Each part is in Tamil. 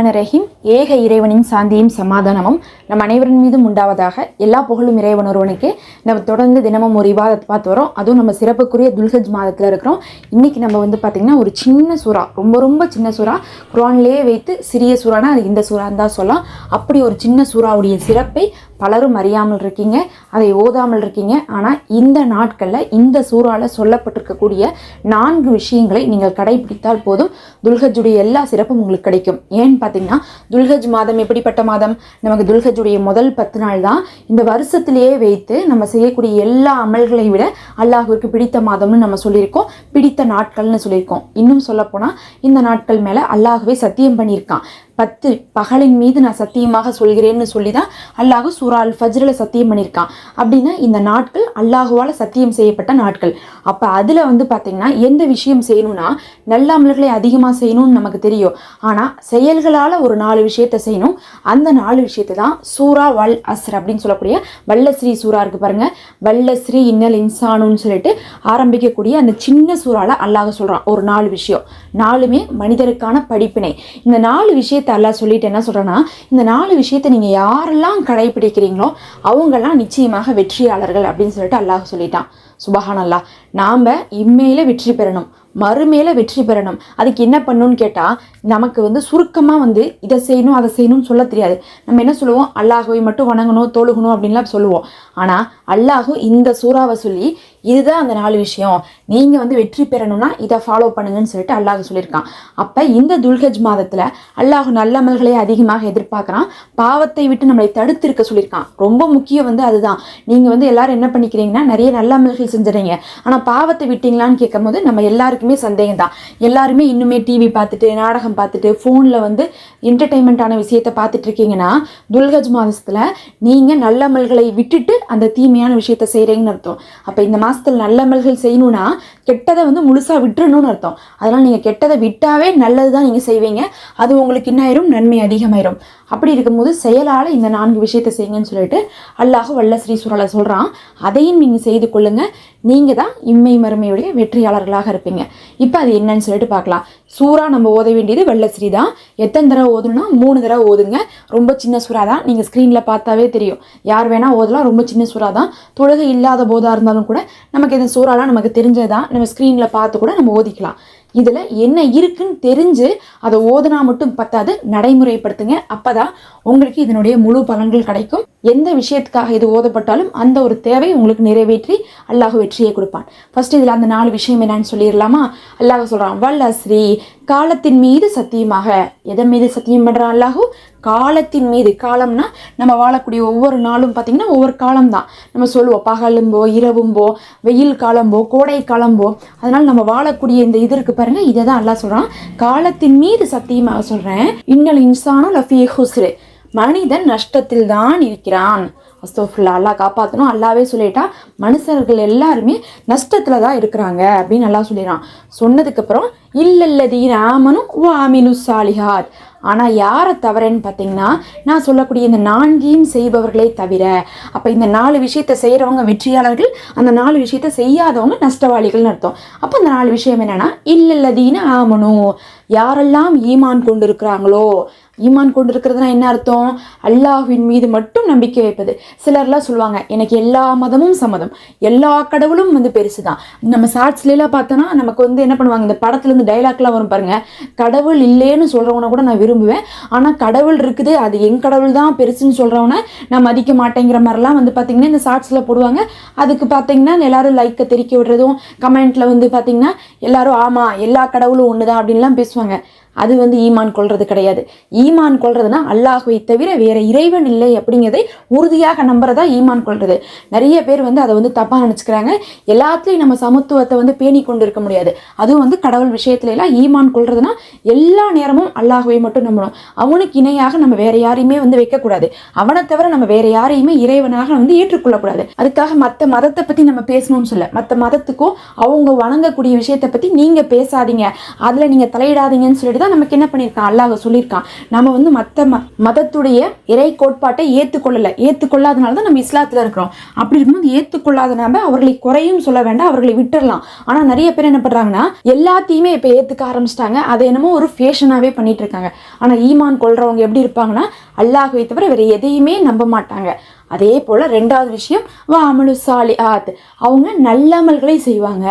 ரஹீம் ஏக இறைவனின் சாந்தியும் சமாதானமும் நம் அனைவரின் மீதும் உண்டாவதாக எல்லா புகழும் இறைவன் ஒருவனுக்கு. நம்ம தொடர்ந்து தினமும் ஒரு இவாதத்தை பார்த்து வரோம். அதுவும் நம்ம சிறப்புக்குரிய துல்ஹஜ் மாதத்தில் இருக்கிறோம். இன்னைக்கு நம்ம வந்து பார்த்திங்கன்னா ஒரு சின்ன சூறா ரொம்ப ரொம்ப சின்ன சூறா குரான்லேயே வைத்து சிறிய சூறானா அது இந்த சூறான்னு தான் சொல்லலாம். அப்படி ஒரு சின்ன சூறாவுடைய சிறப்பை பலரும் அறியாமல் இருக்கீங்க அதை ஓதாமல் இருக்கீங்க. ஆனால் இந்த நாட்களில் இந்த சூறாவில் சொல்லப்பட்டிருக்கக்கூடிய நான்கு விஷயங்களை நீங்கள் கடைபிடித்தால் போதும் துல்ஹஜுடைய எல்லா சிறப்பும் உங்களுக்கு கிடைக்கும். ஏன்னு பார்த்தீங்கன்னா துல்ஹஜ் மாதம் எப்படிப்பட்ட மாதம்? நமக்கு துல்ஹஜுடைய முதல் பத்து நாள் தான். இந்த வருஷத்திலேயே வைத்து நம்ம செய்யக்கூடிய எல்லா அமல்களை விட அல்லாஹுவிற்கு பிடித்த மாதம்னு நம்ம சொல்லியிருக்கோம். பிடித்த நாட்கள்னு சொல்லியிருக்கோம். இன்னும் சொல்லப்போனால் இந்த நாட்கள் மேலே அல்லாஹுவே சத்தியம் பண்ணியிருக்கான். பத்து பகலின் மீது நான் சத்தியமாக சொல்கிறேன்னு சொல்லி தான் அல்லாஹு சூரா அல் ஃபஜ்ரில் சத்தியம் பண்ணியிருக்கான். அப்படின்னா இந்த நாட்கள் அல்லாஹுவால் சத்தியம் செய்யப்பட்ட நாட்கள். அப்போ அதில் வந்து பார்த்திங்கன்னா எந்த விஷயம் செய்யணும்னா நல்ல அமல்களை அதிகமாக செய்யணும்னு நமக்கு தெரியும். ஆனால் செயல்களால் ஒரு நாலு விஷயத்தை செய்யணும். அந்த நாலு விஷயத்தை தான் சூரா வல் அஸ்ர் அப்படின்னு சொல்லக்கூடிய வல்லஸ்ரீ சூரா இருக்குது பாருங்கள் வல்லஸ்ரீ இன்னல் இன்சானுன்னு சொல்லிட்டு ஆரம்பிக்கக்கூடிய அந்த சின்ன சூறால அல்லாஹ் சொல்கிறான் ஒரு நாலு விஷயம். நாலுமே மனிதருக்கான படிப்பினை. இந்த நாலு விஷயத்தை அல்லாஹ் சொல்லிட்டு என்ன சொல்கிறேன்னா இந்த நாலு விஷயத்தை நீங்கள் யாரெல்லாம் கடைபிடிக்கிறீங்களோ அவங்கெல்லாம் நிச்சயமாக வெற்றியாளர்கள் அப்படின்னு சொல்லிட்டு அல்லாஹ் சொல்லிட்டான். சுபஹானல்லா. நாம் இம்மையில் வெற்றி பெறணும். மறுமேல வெற்றி பெறணும். அதுக்கு என்ன பண்ணணும்னு கேட்டால் நமக்கு வந்து சுருக்கமாக வந்து இதை செய்யணும் அதை செய்யணும்னு சொல்ல தெரியாது. நம்ம என்ன சொல்லுவோம்? அல்லாஹுவை மட்டும் வணங்கணும் தொழுகணும் அப்படின்லாம் சொல்லுவோம். ஆனால் அல்லாஹு இந்த சூறாவை சொல்லி இதுதான் அந்த நாலு விஷயம். நீங்கள் வந்து வெற்றி பெறணும்னா இதை ஃபாலோ பண்ணுங்கன்னு சொல்லிட்டு அல்லாஹ் சொல்லியிருக்கான். அப்போ இந்த துல்கஜ் மாதத்தில் அல்லாஹ் நல்லமல்களை அதிகமாக எதிர்பார்க்குறான். பாவத்தை விட்டு நம்மளை தடுத்திருக்க சொல்லியிருக்கான். ரொம்ப முக்கியம் வந்து அதுதான். நீங்கள் வந்து எல்லாரும் என்ன பண்ணிக்கிறீங்கன்னா நிறைய நல்லமல்கள் செஞ்சுறீங்க ஆனால் பாவத்தை விட்டீங்களான்னு கேட்கும்போது நம்ம எல்லாருக்கும் சந்தேகம் தான் எல்லாருமே இன்னுமே டிவி பார்த்துட்டு நாடகம் பார்த்துட்டு ஃபோனில் வந்து என்டர்டைன்மெண்ட்டான விஷயத்தை பார்த்துட்டு இருக்கீங்கன்னா துல்கஜ் மாதத்தில் நீங்கள் நல்லமல்களை விட்டுட்டு அந்த தீமையான விஷயத்த செய்கிறீங்கன்னு அர்த்தம். அப்போ இந்த மாதத்தில் நல்லமல்கள் செய்யணும்னா கெட்டதை வந்து முழுசாக விட்டுறணும்னு அர்த்தம். அதனால் நீங்கள் கெட்டதை விட்டாவே நல்லது தான் நீங்கள் செய்வீங்க. அது உங்களுக்கு என்ன ஆயிரும் நன்மை அதிகமாயிரும். அப்படி இருக்கும்போது செயலால் இந்த நான்கு விஷயத்தை செய்யுங்கன்னு சொல்லிட்டு அல்லாஹ் வல்ல ஸ்ரீ சுரலை சொல்கிறான் அதையும் நீங்கள் செய்து கொள்ளுங்கள் நீங்கள் தான் இம்மை மறுமையுடைய வெற்றியாளர்களாக இருப்பீங்க. இப்போ அது என்னன்னு சொல்லிட்டு பார்க்கலாம். சூறா நம்ம ஓத வேண்டியது வெள்ளஸ்ரீ தான். எத்தனை தடவை ஓதணும்னா மூணு தடவை ஓதுங்க. ரொம்ப சின்ன சூறா தான். நீங்கள் ஸ்க்ரீனில் பார்த்தாவே தெரியும். யார் வேணால் ஓதலாம். ரொம்ப சின்ன சூறா தான். தொழுகை இல்லாத போதாக இருந்தாலும் கூட நமக்கு இந்த சூறாலாம் நமக்கு தெரிஞ்சதான் நம்ம ஸ்க்ரீனில் பார்த்து கூட நம்ம ஓதிக்கலாம். இதில் என்ன இருக்குன்னு தெரிஞ்சு அதை ஓதுனா மட்டும் பத்தாது நடைமுறைப்படுத்துங்க. அப்போ தான் உங்களுக்கு இதனுடைய முழு பலன்கள் கிடைக்கும். எந்த விஷயத்துக்காக இது ஓதப்பட்டாலும் அந்த ஒரு தேவை உங்களுக்கு நிறைவேற்றி அல்லாஹ் வெற்றியை கொடுப்பான். ஃபர்ஸ்ட் இதில் அந்த நாலு விஷயம் என்னன்னு சொல்லிடலாமா? அல்லாஹ் சொல்கிறான் வல்ல ஸ்ரீ காலத்தின் மீது சத்தியமாக. எதன் மீது சத்தியம் பண்ணுறான் அல்லாஹூ? காலத்தின் மீது. காலம்னா நம்ம வாழக்கூடிய ஒவ்வொரு நாளும் பார்த்திங்கன்னா ஒவ்வொரு காலம் தான் நம்ம சொல்லுவோம் பகலும்போ இரவும்போ வெயில் காலம்போ கோடை காலம்போ. அதனால் நம்ம வாழக்கூடிய இந்த இது இருக்குது பாருங்க இதை தான் அல்லாஹ் சொல்கிறான் காலத்தின் மீது சத்தியமாக சொல்கிறேன் இன்னல் இன்சானும் லஃபி ஹுஸ்ரு. மனிதன் நஷ்டத்தில் தான் இருக்கிறான். அஸ்தோஃபுல்லா அல்லா காப்பாற்றணும் அல்லாவே சொல்லிட்டா மனுஷர்கள் எல்லாருமே நஷ்டத்தில் தான் இருக்கிறாங்க அப்படின்னு நல்லா சொல்லிடுறான் சொன்னதுக்கப்புறம் இல்லல்லதீன் ஆமனும் ஓ சாலிஹாத். ஆனால் யாரை தவறேன்னு பார்த்தீங்கன்னா நான் சொல்லக்கூடிய இந்த நான்கையும் செய்பவர்களே தவிர அப்போ இந்த நாலு விஷயத்தை செய்கிறவங்க வெற்றியாளர்கள் அந்த நாலு விஷயத்தை செய்யாதவங்க நஷ்டவாளிகள்னு அர்த்தம். அப்போ அந்த நாலு விஷயம் என்னென்னா இல்லல்லதீன ஆமனும் யாரெல்லாம் ஈமான் கொண்டிருக்கிறாங்களோ ஈமான் கொண்டிருக்கிறதுனா என்ன அர்த்தம்? அல்லாஹ்வின் மீது மட்டும் நம்பிக்கை வைப்பது. சிலர்லாம் சொல்லுவாங்க எனக்கு எல்லா மதமும் சம்மதம். எல்லா கடவுளும் வந்து பெருசு தான் நம்ம ஷார்ட்ஸ்லாம் பார்த்தோன்னா நமக்கு வந்து என்ன பண்ணுவாங்க இந்த படத்துலேருந்து டைலாக்லாம் வரும் பாருங்கள் கடவுள் இல்லைன்னு சொல்கிறவனை கூட நான் விரும்புவேன். ஆனால் கடவுள் இருக்குது. அது என் கடவுள் தான் பெருசுன்னு சொல்கிறவனை நான் மதிக்க மாட்டேங்கிற மாதிரிலாம் வந்து பார்த்திங்கன்னா இந்த ஷார்ட்ஸில் போடுவாங்க. அதுக்கு பார்த்தீங்கன்னா எல்லாரும் லைக்கை தெரிக்க விடுறதும் கமெண்ட்டில் வந்து பார்த்திங்கன்னா எல்லாரும் ஆமாம் எல்லா கடவுளும் ஒன்று தான் அப்படின்லாம் பேசுவாங்க. பேசுவாங்க அது வந்து ஈமான் கொள்வது கிடையாது. ஈமான் கொள்றதுனா அல்லாஹுவை தவிர வேற இறைவன் இல்லை அப்படிங்கிறதை உறுதியாக நம்புறதா ஈமான் கொள்வது நிறைய பேர் வந்து அதை வந்து தப்பாக நினச்சிக்கிறாங்க. எல்லாத்துலேயும் நம்ம சமத்துவத்தை வந்து பேணி கொண்டு இருக்க முடியாது. அதுவும் வந்து கடவுள் விஷயத்துல எல்லாம் ஈமான் கொள்றதுனா எல்லா நேரமும் அல்லாஹுவை மட்டும் நம்பணும். அவனுக்கு இணையாக நம்ம வேற யாரையுமே வந்து வைக்கக்கூடாது. அவனை தவிர நம்ம வேற யாரையுமே இறைவனாக வந்து ஏற்றுக்கொள்ளக்கூடாது. அதுக்காக மற்ற மதத்தை பற்றி நம்ம பேசணும்னு சொல்ல. மற்ற மதத்துக்கும் அவங்க வணங்கக்கூடிய விஷயத்தை பற்றி நீங்கள் பேசாதீங்க. அதில் நீங்கள் தலையிடாதீங்கன்னு சொல்லிட்டு தான் நமக்கு என்ன பண்ணியிருக்கான்? அல்லாஹ் சொல்லியிருக்கான். நம்ம வந்து மற்ற ம மதத்துடைய இறை கோட்பாட்டை ஏற்றுக்கொள்ளலை ஏற்றுக்கொள்ளாதனால தான் நம்ம இஸ்லாத்தில் இருக்கிறோம். அப்படி இருக்கும்போது ஏற்றுக்கொள்ளாத நம்ம அவர்களை குறையும் சொல்ல வேண்டாம் அவர்களை விட்டுடலாம் ஆனால் நிறைய பேர் என்ன பண்ணுறாங்கன்னா எல்லாத்தையுமே இப்போ ஏற்றுக்க ஆரம்பிச்சிட்டாங்க. அதை என்னமோ ஒரு ஃபேஷனாகவே பண்ணிட்டு இருக்காங்க. ஆனால் ஈமான் கொள்றவங்க எப்படி இருப்பாங்கன்னா அல்லாஹ்வை தவிர வேறு எதையுமே நம்ப மாட்டாங்க. அதே போல் ரெண்டாவது விஷயம் வா அமலு சாலி ஆத் அவங்க நல்ல அமல்களை செய்வாங்க.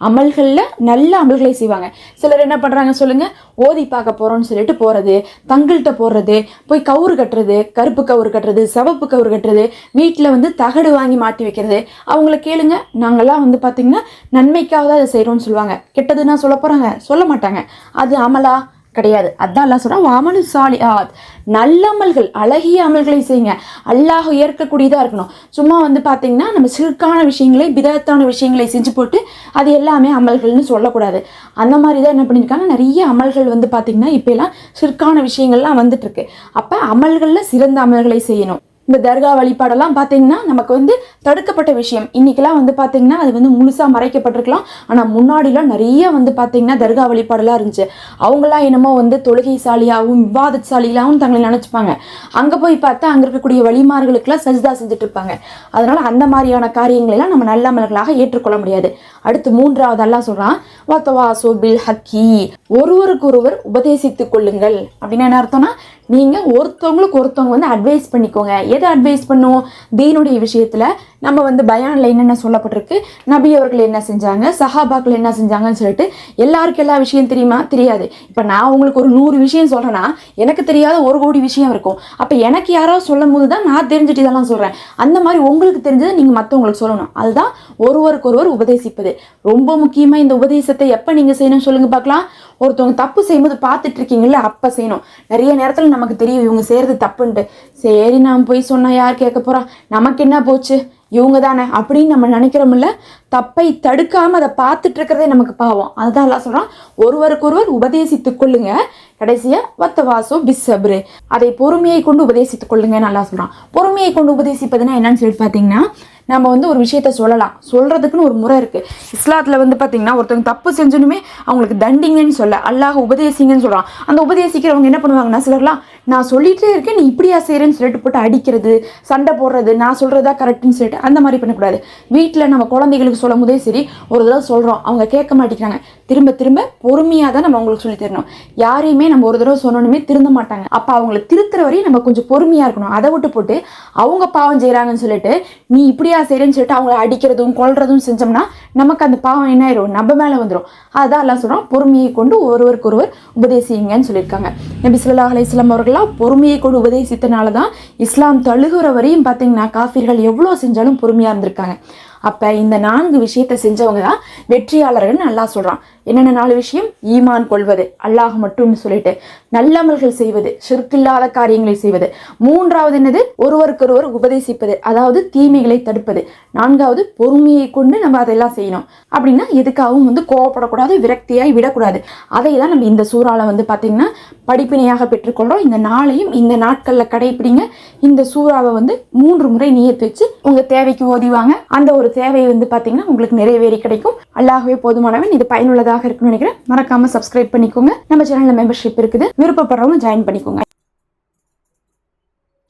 அமல்களில் நல்ல அமல்களை செய்வாங்க. சிலர் என்ன பண்ணுறாங்க சொல்லுங்கள் ஓதி பார்க்க போகிறோம்னு சொல்லிட்டு போகிறது தங்கள்கிட்ட போடுறது போய் கவுறு கட்டுறது கருப்பு கவுறு கட்டுறது சிவப்பு கவுறு கட்டுறது வீட்டில் வந்து தகடு வாங்கி மாட்டி வைக்கிறது. அவங்கள கேளுங்க. நாங்கள்லாம் வந்து பார்த்திங்கன்னா நன்மைக்காக தான் அதை செய்கிறோம்னு சொல்லுவாங்க. கெட்டதுன்னா சொல்ல போகிறாங்க சொல்ல மாட்டாங்க. அது அமலா? கிடையாது. அதான் எல்லாம் சொல்கிறான் வாமனு சாலி ஆத் நல்லமல்கள் அழகிய அமல்களை செய்யுங்க. அல்லாஹ் ஏற்கக்கூடியதாக இருக்கணும். சும்மா வந்து பார்த்தீங்கன்னா நம்ம சிறுக்கான விஷயங்களை பிதத்தான விஷயங்களை செஞ்சு போட்டு அது எல்லாமே அமல்கள்னு சொல்லக்கூடாது. அந்த மாதிரி தான் என்ன பண்ணியிருக்காங்க நிறைய அமல்கள் வந்து பார்த்திங்கன்னா இப்போ எல்லாம் சிறுக்கான விஷயங்கள்லாம் வந்துட்டுருக்கு அப்போ அமல்களில் சிறந்த அமல்களை செய்யணும். இந்த தர்கா வழிபாடெல்லாம் பார்த்தீங்கன்னா நமக்கு வந்து தடுக்கப்பட்ட விஷயம். இன்னைக்கெல்லாம் வந்து பார்த்தீங்கன்னா அது வந்து முழுசாக மறைக்கப்பட்டிருக்கலாம். ஆனால் முன்னாடிலாம் நிறைய வந்து பார்த்தீங்கன்னா தர்கா வழிபாடெல்லாம் இருந்துச்சு. அவங்களாம் என்னமோ வந்து தொழுகைசாலியாகவும் விவாதசாலியாகவும் தங்களை நினச்சிப்பாங்க. அங்கே போய் பார்த்தா அங்கே இருக்கக்கூடிய வழிமார்களுக்கெல்லாம் சஜிதா செஞ்சுட்டு இருப்பாங்க அதனால் அந்த மாதிரியான காரியங்களெல்லாம் நம்ம நல்ல அமல்களாக ஏற்றுக்கொள்ள முடியாது. அடுத்து மூன்றாவது எல்லாம் சொல்கிறான் வாத்தவா சோபில் ஹக்கி. ஒருவருக்கு ஒருவர் உபதேசித்துக் கொள்ளுங்கள். அப்படின்னு என்ன அர்த்தம்னா நீங்கள் ஒருத்தவங்களுக்கு ஒருத்தவங்க வந்து அட்வைஸ் பண்ணிக்கோங்க. எதை அட்வைஸ் பண்ணுவோம் தீனுடைய விஷயத்தில் நம்ம வந்து பயானில் என்னென்ன சொல்லப்பட்டிருக்கு? நபி அவர்கள் என்ன செஞ்சாங்க? சஹாபாக்கள் என்ன செஞ்சாங்கன்னு சொல்லிட்டு எல்லாருக்கும் எல்லா விஷயம் தெரியுமா? தெரியாது. இப்போ நான் உங்களுக்கு ஒரு நூறு விஷயம் சொல்கிறேன்னா எனக்கு தெரியாத ஒரு கோடி விஷயம் இருக்கும். அப்போ எனக்கு யாராவது சொல்லும் போது தான் நான் தெரிஞ்சுட்டு இதெல்லாம் சொல்கிறேன் அந்த மாதிரி உங்களுக்கு தெரிஞ்சதை நீங்கள் மற்றவங்களுக்கு சொல்லணும். அதுதான் ஒருவருக்கு ஒருவர் உபதேசிப்பது. ரொம்ப முக்கியமாக இந்த உபதேசத்தை எப்போ நீங்கள் செய்யணும்னு சொல்லுங்க பார்க்கலாம் ஒருத்தவங்க தப்பு செய்யும்போது பார்த்துட்டு இருக்கீங்கல்ல அப்போ செய்யணும். நிறைய நேரத்தில் நமக்கு தெரியும் இவங்க செய்கிறது தப்புன்ட்டு. சரி நான் போய் சொன்னால் யார் கேட்க போகிறா நமக்கு என்ன போச்சு? இவங்க தானே. அப்படின்னு நம்ம நினைக்கிறோம்ல தப்பை தடுக்காமல் அதை பார்த்துட்டு இருக்கிறதே நமக்கு பாவம். அதுதான் எல்லாம் சொல்கிறான் ஒருவருக்கொருவர் உபதேசித்துக் கொள்ளுங்க. கடைசியாக வத்த வாசோ பிஸ்ஸபரு. அதை பொறுமையை கொண்டு உபதேசித்துக் கொள்ளுங்கன்னு நல்லா சொல்கிறான் பொறுமையை கொண்டு உபதேசிப்பதுன்னா என்னன்னு சொல்லிட்டு பார்த்தீங்கன்னா நம்ம வந்து ஒரு விஷயத்த சொல்லலாம். சொல்கிறதுக்குன்னு ஒரு முறை இருக்குது இஸ்லாத்தில் வந்து பார்த்திங்கன்னா ஒருத்தவங்க தப்பு செஞ்சனுமே அவங்களுக்கு தண்டிங்கன்னு சொல்ல அல்லாஹ் உபதேசிங்கன்னு சொல்கிறான் அந்த உபதேசிக்கிறவங்க என்ன பண்ணுவாங்கன்னா சிலர்லாம் நான் சொல்லிகிட்டே இருக்கேன் நீ இப்படியா செய்கிறேன்னு சொல்லிட்டு போட்டு அடிக்கிறது சண்டை போடுறது நான் சொல்கிறதா கரெக்டுன்னு சொல்லிட்டு அந்த மாதிரி பண்ணக்கூடாது. வீட்டில் நம்ம குழந்தைகளுக்கு சொல்லும் போதே சரி ஒரு தடவை சொல்கிறோம் அவங்க கேட்க மாட்டேங்கிறாங்க. திரும்ப திரும்ப பொறுமையாக தான் நம்ம அவங்களுக்கு சொல்லி தரணும். யாரையுமே நம்ம ஒரு தடவை சொன்னோன்னுமே திருந்த மாட்டாங்க. அப்போ அவங்கள திருத்துற வரையும் நம்ம கொஞ்சம் பொறுமையாக இருக்கணும். அதை விட்டு போட்டு அவங்க பாவம் செய்கிறாங்கன்னு சொல்லிட்டு நீ இப்படியா செய்கிறேன்னு சொல்லிட்டு அவங்கள அடிக்கிறதும் கொள்றதும் செஞ்சோம்னா நமக்கு அந்த பாவம் என்ன ஆயிரும்? நம்ம மேலே வந்துடும் அதான் எல்லாம் சொல்கிறோம் பொறுமையை கொண்டு ஒருவருக்கு ஒருவர் உபதேசிங்கன்னு சொல்லியிருக்காங்க. நபி ஸல்லல்லாஹு அலைஹி அவர்கள் அவர்களாம் பொறுமையை கொண்டு உபதேசித்தனால தான் இஸ்லாம் தழுகுற வரையும் பார்த்தீங்கன்னா காஃபிர்கள் எவ்வளோ செஞ்சாலும் பொறுமையாக இருந்திருக்காங்க. அப்போ இந்த நான்கு விஷயத்தை செஞ்சவங்க தான் வெற்றியாளர்கள்னு நல்லா சொல்கிறான் என்னென்ன நாலு விஷயம்? ஈமான் கொள்வது அல்லாஹ் மட்டும்னு சொல்லிட்டு நல்லமல்கள் செய்வது ஷிர்கில்லாத காரியங்களை செய்வது. மூன்றாவது என்னது? ஒருவருக்கொருவர் உபதேசிப்பது அதாவது தீமைகளை தடுப்பது. நான்காவது பொறுமையை கொண்டு நம்ம அதெல்லாம் செய்யணும். அப்படின்னா எதுக்காகவும் வந்து கோவப்படக்கூடாது விரக்தியாய் விடக்கூடாது. அதை தான் நம்ம இந்த சூறால வந்து பார்த்திங்கன்னா படிப்பினையாக பெற்றுக்கொள்கிறோம் இந்த நாளையும் இந்த நாட்களில் கடைப்பிடிங்க. இந்த சூறாவை வந்து மூன்று முறை நீயத்து வச்சு உங்கள் தேவைக்கு ஓதிவாங்க. அந்த ஒரு தேவை வந்து பார்த்தீங்கன்னா உங்களுக்கு நிறைவேறி கிடைக்கும். அல்லாகவே போதுமானவன் இது பயனுள்ளதாக இருக்குன்னு நினைக்கிறேன். மறக்காம சப்ஸ்கிரைப் பண்ணிக்கோங்க. நம்ம சேனல்ல மெம்பர்ஷிப் இருக்குது. விருப்பப்படுறவங்க ஜாயின் பண்ணிக்கோங்க.